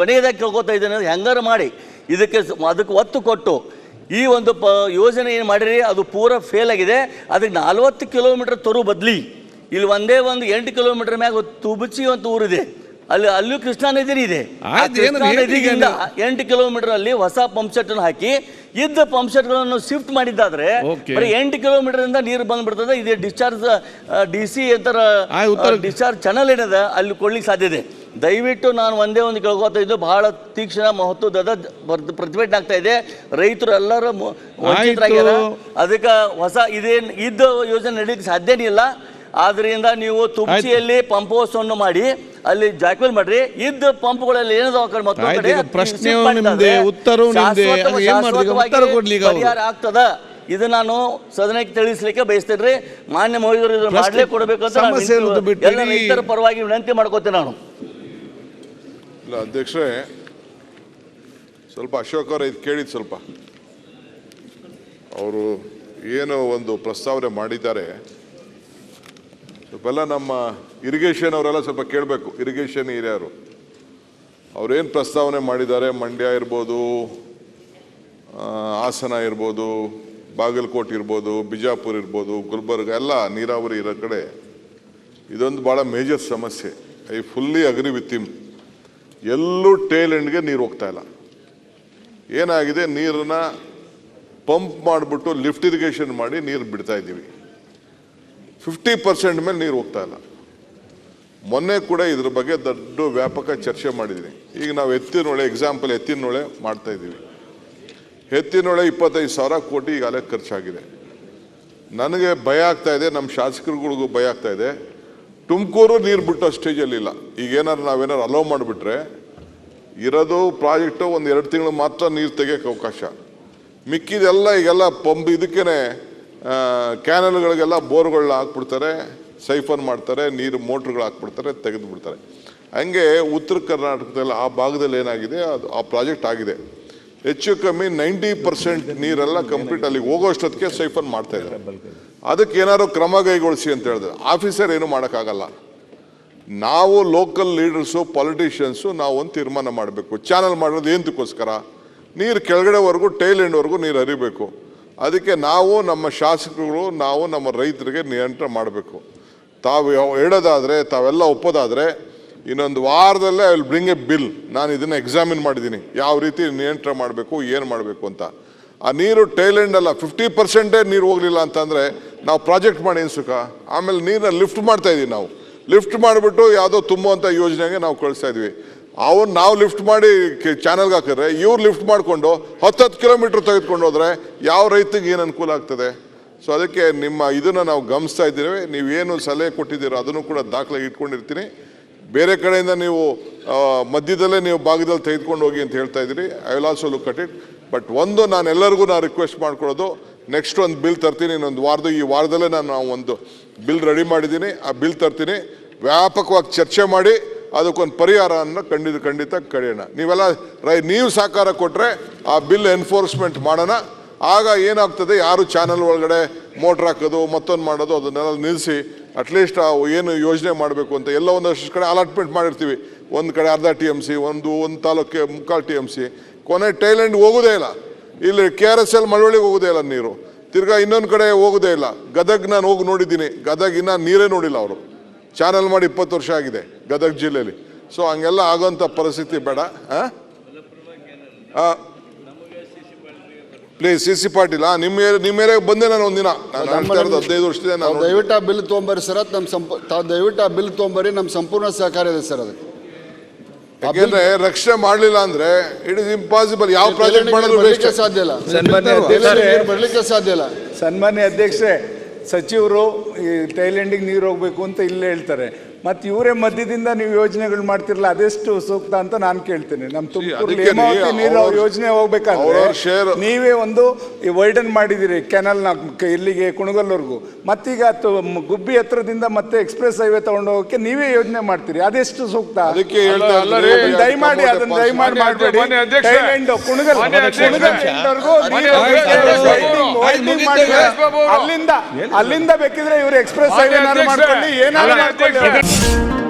ಕೊನೆಯದಾಗಿ ಕೇಳ್ಕೊತಾ ಇದ್ದೇನೆ ಹೆಂಗಾರು ಮಾಡಿ. ಇದಕ್ಕೆ ಅದಕ್ಕೆ ಒತ್ತು ಕೊಟ್ಟು ಈ ಒಂದು ಪ ಯೋಜನೆ ಏನು ಮಾಡಿರಿ ಅದು ಪೂರ ಫೇಲ್ ಆಗಿದೆ. ಅದಕ್ಕೆ ನಲ್ವತ್ತು ಕಿಲೋಮೀಟರ್ ತರು ಬದಲಿ. ಇಲ್ಲಿ ಒಂದೇ ಒಂದು ಎಂಟು ಕಿಲೋಮೀಟರ್ ಮ್ಯಾಗ ತುಬುಚಿ ಅಂತ ಊರಿದೆ. ಅಲ್ಲಿ ಅಲ್ಲೂ ಕೃಷ್ಣಾ ನದಿ ಇದೆ. ಎಂಟು ಕಿಲೋಮೀಟರ್ ಅಲ್ಲಿ ಹೊಸ ಪಂಪ್ ಸೆಟ್ ಅನ್ನು ಹಾಕಿ ಇದ್ದ ಪಂಪ್ ಸೆಟ್ಗಳನ್ನು ಶಿಫ್ಟ್ ಮಾಡಿದ್ದಾದ್ರೆ. ಬರೀ ಎಂಟು ಕಿಲೋಮೀಟರ್ ಇಂದ ನೀರು ಬಂದ್ಬಿಡ್ತದೆ. ಇದೇ discharge D C discharge channel ಏನದ ಅಲ್ಲಿ ಕೊಡ್ಲಿಕ್ಕೆ ಸಾಧ್ಯ ಇದೆ. ದಯವಿಟ್ಟು ನಾನು ಒಂದೇ ಒಂದು ಕೇಳ್ಕೊತಾ ಇದ್ದು ಬಹಳ ತೀಕ್ಷ್ಣ ಮಹತ್ವದ ಪ್ರತಿಭಟನೆ ಆಗ್ತಾ ಇದೆ. ರೈತರು ಎಲ್ಲರೂ ಅದಕ್ಕೆ ಹೊಸ ಇದೇನು ಇದ್ದ ಯೋಜನೆ ನಡೀಲಿಕ್ಕೆ ಸಾಧ್ಯನೇ ಇಲ್ಲ. ಆದ್ರಿಂದ ನೀವು ತುಪ್ಚಿಯಲ್ಲಿ ಪಂಪ್ ಹೌಸನ್ನು ಮಾಡಿ ಅಲ್ಲಿ ಜಾಕ್ವೆಲ್ ಮಾಡ್ರಿ. ಇದ್ದ ಪಂಪ್ಗಳಲ್ಲಿ ಏನದ ಕಡೆ ಮತ್ತೊಂದ್ ಕಡೆ ಪರಿಹಾರ ಆಗ್ತದ. ಇದು ನಾನು ಸದನಕ್ಕೆ ತಿಳಿಸ್ಲಿಕ್ಕೆ ಬಯಸ್ತೇನೆ ಮಾನ್ಯ ಮಾಡಲೇ ಪ್ರಶ್ನೆ- ಮಾಡ್ಲೇ ಕೊಡಬೇಕು ಅಂತ ನಾನು ಸಮಸ್ಯೆ ಇರೋದು ವಿನಂತಿ- ಬಿಟ್ಟು ಎಲ್ಲ ರೈತರ ಪರವಾಗಿ ವಿನಂತಿ ಮಾಡ್ಕೋತೇನೆ ನಾನು. ಇಲ್ಲ, ಅಧ್ಯಕ್ಷರೇ, ಸ್ವಲ್ಪ ಅಶೋಕ್ ಅವರ ಇದು ಕೇಳಿದ್ದು ಸ್ವಲ್ಪ. ಅವರು ಏನು ಒಂದು ಪ್ರಸ್ತಾವನೆ ಮಾಡಿದ್ದಾರೆ. ಸ್ವಲ್ಪ ಎಲ್ಲ ನಮ್ಮ ಇರಿಗೇಷನ್ ಅವರೆಲ್ಲ ಸ್ವಲ್ಪ ಕೇಳಬೇಕು, ಇರಿಗೇಷನ್ ಏರಿಯಾರು ಅವ್ರೇನು ಪ್ರಸ್ತಾವನೆ ಮಾಡಿದ್ದಾರೆ, ಮಂಡ್ಯ ಇರ್ಬೋದು ಹಾಸನ ಇರ್ಬೋದು, ಬಾಗಲಕೋಟೆ ಇರ್ಬೋದು, ಬಿಜಾಪುರ ಇರ್ಬೋದು, ಗುಲ್ಬರ್ಗ, ಎಲ್ಲ ನೀರಾವರಿ ಇರೋ ಕಡೆ ಇದೊಂದು ಭಾಳ ಮೇಜರ್ ಸಮಸ್ಯೆ. I fully agree with him. ಎಲ್ಲೂ ಟೇಲ್ ಎಂಡ್ಗೆ ನೀರು ಹೋಗ್ತಾ ಇಲ್ಲ. ಏನಾಗಿದೆ? ನೀರನ್ನ ಪಂಪ್ ಮಾಡಿಬಿಟ್ಟು ಲಿಫ್ಟ್ ಇರಿಗೇಷನ್ ಮಾಡಿ ನೀರು ಬಿಡ್ತಾ ಇದ್ದೀವಿ. ಫಿಫ್ಟಿ ಪರ್ಸೆಂಟ್ ಮೇಲೆ ನೀರು ಹೋಗ್ತಾ ಇಲ್ಲ. ಮೊನ್ನೆ ಕೂಡ ಇದ್ರ ಬಗ್ಗೆ ದೊಡ್ಡ ವ್ಯಾಪಕ ಚರ್ಚೆ ಮಾಡಿದ್ದೀನಿ ಈಗ ನಾವು ಎತ್ತಿನೊಳೆ ಎಕ್ಸಾಂಪಲ್ ಎತ್ತಿನೊಳೆ ಮಾಡ್ತಾ ಇದ್ದೀವಿ. ಎತ್ತಿನೊಳೆ ಇಪ್ಪತ್ತೈದು ಸಾವಿರ ಕೋಟಿ ಈಗಾಗಲೇ ಖರ್ಚಾಗಿದೆ. ನನಗೆ ಭಯ ಆಗ್ತಾ ಇದೆ, ನಮ್ಮ ಶಾಸಕರುಗಳಿಗೂ ಭಯ ಆಗ್ತಾ ಇದೆ. ತುಮಕೂರು ನೀರು ಬಿಟ್ಟೋ ಸ್ಟೇಜಲ್ಲಿಲ್ಲ ಈಗ ಏನಾರು ನಾವೇನಾರು ಅಲೋ ಮಾಡಿಬಿಟ್ರೆ ಇರೋದು ಪ್ರಾಜೆಕ್ಟು ಒಂದು ಎರಡು ತಿಂಗಳು ಮಾತ್ರ ನೀರು ತೆಗಿಯೋಕೆ ಅವಕಾಶ. ಮಿಕ್ಕಿದೆಲ್ಲ ಈಗೆಲ್ಲ ಪಂಪ್ ಇದಕ್ಕೇ ಕ್ಯಾನಲ್ಗಳಿಗೆಲ್ಲ ಬೋರ್ಗಳನ್ನ ಹಾಕ್ಬಿಡ್ತಾರೆ ಸೈಫನ್ ಮಾಡ್ತಾರೆ, ನೀರು ಮೋಟ್ರ್ಗಳು ಹಾಕ್ಬಿಡ್ತಾರೆ ತೆಗೆದು ಬಿಡ್ತಾರೆ ಹಂಗೆ ಉತ್ತರ ಕರ್ನಾಟಕದಲ್ಲಿ ಆ ಭಾಗದಲ್ಲಿ ಏನಾಗಿದೆ, ಅದು ಆ ಪ್ರಾಜೆಕ್ಟ್ ಆಗಿದೆ. ಹೆಚ್ಚು ಕಮ್ಮಿ ನೈಂಟಿ ಪರ್ಸೆಂಟ್ ನೀರೆಲ್ಲ ಕಂಪ್ಲೀಟ್ ಅಲ್ಲಿಗೆ ಹೋಗೋಷ್ಟೊತ್ತಿಗೆ ಸೈಫನ್ ಮಾಡ್ತಾ ಇದ್ದಾರೆ. ಅದಕ್ಕೆ ಏನಾದ್ರು ಕ್ರಮ ಕೈಗೊಳಿಸಿ ಅಂತ ಹೇಳಿದ್ರೆ ಆಫೀಸರ್ ಏನು ಮಾಡೋಕ್ಕಾಗಲ್ಲ. ನಾವು ಲೋಕಲ್ ಲೀಡರ್ಸು ಪಾಲಿಟಿಷಿಯನ್ಸು ನಾವು ಒಂದು ತೀರ್ಮಾನ ಮಾಡಬೇಕು. ಚಾನಲ್ ಮಾಡೋದು ಏನಕ್ಕೋಸ್ಕರ ನೀರು ಕೆಳಗಡೆವರೆಗೂ ಟೈಲ್ ಎಂಡ್ವರೆಗೂ ನೀರು ಹರಿಬೇಕು. ಅದಕ್ಕೆ ನಾವು ನಮ್ಮ ಶಾಸಕರು ನಾವು ನಮ್ಮ ರೈತರಿಗೆ ನಿಯಂತ್ರಣ ಮಾಡಬೇಕು. ತಾವು ಹೇಳೋದಾದರೆ ಹೇಳೋದಾದ್ರೆ ತಾವೆಲ್ಲ ಒಪ್ಪೋದಾದ್ರೆ ಇನ್ನೊಂದು ವಾರದಲ್ಲೇ I will bring a bill ನಾನು ಇದನ್ನು ಎಕ್ಸಾಮಿನ್ ಮಾಡಿದ್ದೀನಿ. ಯಾವ ರೀತಿ ನಿಯಂತ್ರಣ ಮಾಡಬೇಕು, ಏನು ಮಾಡಬೇಕು ಅಂತ. ಆ ನೀರು ಟೈಲೆಂಡ್ ಅಲ್ಲ ಫಿಫ್ಟಿ ಪರ್ಸೆಂಟೇ ನೀರು ಹೋಗಲಿಲ್ಲ ಅಂತಂದರೆ ನಾವು ಪ್ರಾಜೆಕ್ಟ್ ಮಾಡಿ ಸುಖ? ಆಮೇಲೆ ನೀರನ್ನ ಲಿಫ್ಟ್ ಮಾಡ್ತಾ ಇದ್ದೀವಿ ನಾವು. ಲಿಫ್ಟ್ ಮಾಡಿಬಿಟ್ಟು ಯಾವುದೋ ತುಂಬುವಂಥ ಯೋಜನೆಗೆ ನಾವು ಕಳಿಸ್ತಾ ಇದ್ವಿ. ಅವನ್ನ ನಾವು ಲಿಫ್ಟ್ ಮಾಡಿ ಚಾನಲ್ಗೆ ಹಾಕಿದ್ರೆ, ಇವ್ರು ಲಿಫ್ಟ್ ಮಾಡಿಕೊಂಡು ಹತ್ತತ್ತು ಕಿಲೋಮೀಟ್ರ್ ತೆಗೆದುಕೊಂಡು ಹೋದರೆ ಯಾವ ರೈತಿಗೆ ಏನು ಅನುಕೂಲ ಆಗ್ತದೆ? ಸೊ ಅದಕ್ಕೆ ನಿಮ್ಮ ಇದನ್ನು ನಾವು ಗಮನಿಸ್ತಾ ಇದ್ದೀವಿ. ನೀವೇನು ಸಲಹೆ ಕೊಟ್ಟಿದ್ದೀರೋ ಅದನ್ನು ಕೂಡ ದಾಖಲೆ ಇಟ್ಕೊಂಡಿರ್ತೀನಿ. ಬೇರೆ ಕಡೆಯಿಂದ ನೀವು ಮಧ್ಯದಲ್ಲೇ ನೀವು ಭಾಗದಲ್ಲಿ ತೆಗೆದುಕೊಂಡು ಹೋಗಿ ಅಂತ ಹೇಳ್ತಾ ಇದ್ದೀರಿ. I will also look at it but ಒಂದು ನಾನು ಎಲ್ಲರಿಗೂ ನಾನು ರಿಕ್ವೆಸ್ಟ್ ಮಾಡ್ಕೊಳ್ಳೋದು. ನೆಕ್ಸ್ಟ್ ಒಂದು ಬಿಲ್ ತರ್ತೀನಿ. ಇನ್ನೊಂದು ವಾರದ ಈ ವಾರದಲ್ಲೇ ನಾನು ಒಂದು ಬಿಲ್ ರೆಡಿ ಮಾಡಿದ್ದೀನಿ. ಆ ಬಿಲ್ ತರ್ತೀನಿ. ವ್ಯಾಪಕವಾಗಿ ಚರ್ಚೆ ಮಾಡಿ, ಅದಕ್ಕೊಂದು ಪರಿಹಾರವನ್ನು ಖಂಡಿತ ಖಂಡಿತ ಕಡಿಯೋಣ ನೀವೆಲ್ಲ ರೈ, ನೀವು ಸಹಕಾರ ಕೊಟ್ಟರೆ ಆ ಬಿಲ್ ಎನ್ಫೋರ್ಸ್ಮೆಂಟ್ ಮಾಡೋಣ. ಆಗ ಏನಾಗ್ತದೆ? ಯಾರು ಚಾನಲ್ ಒಳಗಡೆ ಮೋಟ್ರ್ ಹಾಕೋದು, ಮತ್ತೊಂದು ಮಾಡೋದು, ಅದನ್ನೆಲ್ಲ ನಿಲ್ಲಿಸಿ ಅಟ್ಲೀಸ್ಟ್ ಆ ಏನು ಯೋಜನೆ ಮಾಡಬೇಕು ಅಂತ ಎಲ್ಲ ಒಂದಷ್ಟು ಕಡೆ ಅಲಾಟ್ಮೆಂಟ್ ಮಾಡಿರ್ತೀವಿ. ಒಂದು ಕಡೆ ಅರ್ಧ ಟಿ ಎಂ ಸಿ ಒಂದು ಒಂದು ತಾಲೂಕಿಗೆ ಮುಕ್ಕಾಲು ಟಿ ಎಂ ಸಿ ಕೊನೆ ಟೈಲೆಂಡ್ ಹೋಗೋದೇ ಇಲ್ಲ. ಇಲ್ಲಿ ಕೆ ಆರ್ ಎಸ್ ಎಲ್ ಮಳವಳ್ಳಿಗೆ ಹೋಗೋದೇ ಇಲ್ಲ ನೀರು. ತಿರ್ಗಾ ಇನ್ನೊಂದು ಕಡೆ ಹೋಗೋದೇ ಇಲ್ಲ. ಗದಗ್ ನಾನು ಹೋಗಿ ನೋಡಿದ್ದೀನಿ. ಗದಗ್ ಇನ್ನ ನೀರೇ ನೋಡಿಲ್ಲ ಅವರು. ಚಾನಲ್ ಮಾಡಿ ಇಪ್ಪತ್ತು ವರ್ಷ ಆಗಿದೆ ಗದಗ ಜಿಲ್ಲೆಯಲ್ಲಿ ಸೊ ಹಂಗೆಲ್ಲ ಆಗೋಂಥ ಪರಿಸ್ಥಿತಿ ಬೇಡ ಪ್ಲೀಸ್ ಸಿ ಸಿ ಪಾಟೀಲ್ ಆ, ನಿಮ್ಮ ಏರಿಯಾ- ನಿಮ್ಮ ಏರಿಯಾಗೆ ಬಂದೆ ನಾನು ಒಂದಿನ. ನಾನು ಇರೋದು ಹದಿನೈದು ವರ್ಷದಿಂದ ತಾವು ನಾನು ದಯವಿಟ್ಟು ಆ ಬಿಲ್ ತೊಗೊಂಬರ್ರಿ ಸರ್ ಅದು ನಮ್ಮ ಸಂಪ ತಾವು ದಯವಿಟ್ಟು ಆ ಬಿಲ್ ತೊಗೊಂಬರ್ರಿ ನಮ್ಮ ಸಂಪೂರ್ಣ ಸಹಕಾರ ಇದೆ ಸರ್ ಅದಕ್ಕೆ. ಯಾಕೆಂದ್ರೆ ರಕ್ಷಣೆ ಮಾಡಲಿಲ್ಲ ಅಂದ್ರೆ ಇಟ್ ಇಸ್ ಇಂಪಾಸಿಬಲ್ ಯಾವ ಪ್ರಾಜೆಕ್ಟ್ ಮಾಡೋದು ಬರ್ಲಿಕ್ಕೆ ಸಾಧ್ಯ ಇಲ್ಲ. ಸನ್ಮಾನ್ಯ ನೀರು ಬರ್ಲಿಕ್ಕೆ ಸಾಧ್ಯ ಇಲ್ಲ. ಸನ್ಮಾನ್ಯ ಅಧ್ಯಕ್ಷರೇ ಸಚಿವರು ಈ ಥೈಲ್ಯಾಂಡಿಗೆ ನೀರು ಹೋಗ್ಬೇಕು ಅಂತ ಇಲ್ಲೇ ಹೇಳ್ತಾರೆ. ಮತ್ತು ಇವರೇ ಮಧ್ಯದಿಂದ ನೀವು ಯೋಜನೆಗಳು ಮಾಡ್ತಿರಲ್ಲ ಅದೆಷ್ಟು ಸೂಕ್ತ ಅಂತ ನಾನು ಕೇಳ್ತೇನೆ. ನಮ್ಮ ತುಮಕೂರು ಹೇಮಾವತಿ ನೀರು ಅವ್ರ- ಯೋಜನೆ ಹೋಗ್ಬೇಕಾದ್ರೆ ನೀವೇ ಒಂದು ಈ ವೈಡನ್ ಮಾಡಿದಿರಿ ಕೆನಲ್ನ ಇಲ್ಲಿಗೆ ಕುಣಗಲ್ವರೆಗೂ ಮತ್ತೀಗ ತು- ಗುಬ್ಬಿ ಹತ್ರದಿಂದ ಮತ್ತೆ ಎಕ್ಸ್ಪ್ರೆಸ್ ಹೈವೇ ತಗೊಂಡು ಹೋಗೋಕೆ ನೀವೇ ಯೋಜನೆ ಮಾಡ್ತೀರಿ ಅದೆಷ್ಟು ಸೂಕ್ತ? ದಯಮಾಡಿ ಅದನ್ನ ದಯಮಾಡಿ ಮಾಡಬೇಡಿ. ಕುಣಗಲ್ ಕುಣಗಲ್. ಅಲ್ಲಿಂದ ಅಲ್ಲಿಂದ ಬೇಕಿದ್ರೆ ಇವರು ಎಕ್ಸ್ಪ್ರೆಸ್ ಹೈವೇ. ಮಾಡ್ಕೊಳ್ಳಿ ಏನಾದ್ರು ಮಾನ್ಯ Thank you